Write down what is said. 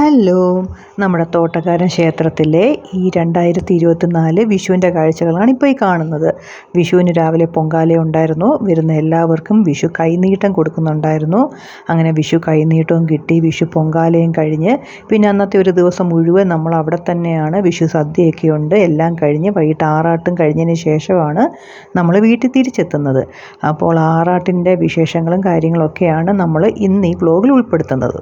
Hello. നമ്മുടെ തോട്ടക്കാരൻ ക്ഷേത്രത്തിലെ ഈ രണ്ടായിരത്തി ഇരുപത്തി നാല് വിഷുവിന്റെ കാഴ്ചകളാണ് ഇപ്പോൾ ഈ കാണുന്നത്. വിഷുവിന് രാവിലെ പൊങ്കാല ഉണ്ടായിരുന്നു. വരുന്ന എല്ലാവർക്കും വിഷു കൈനീട്ടം കൊടുക്കുന്നുണ്ടായിരുന്നു. അങ്ങനെ വിഷു കൈനീട്ടവും കിട്ടി വിഷു പൊങ്കാലയും കഴിഞ്ഞ്. പിന്നെ അന്നത്തെ ഒരു ദിവസം മുഴുവൻ നമ്മൾ അവിടെ തന്നെയാണ്. വിഷു സദ്യയൊക്കെ ഉണ്ട്. എല്ലാം കഴിഞ്ഞ് വൈകിട്ട് ആറാട്ടും കഴിഞ്ഞതിന് ശേഷമാണ് നമ്മൾ വീട്ടിൽ തിരിച്ചെത്തുന്നത്. അപ്പോൾ ആറാട്ടിന്റെ വിശേഷങ്ങളും കാര്യങ്ങളൊക്കെയാണ് നമ്മൾ ഇന്ന് ഈ വ്ലോഗിൽ ഉൾപ്പെടുത്തുന്നത്.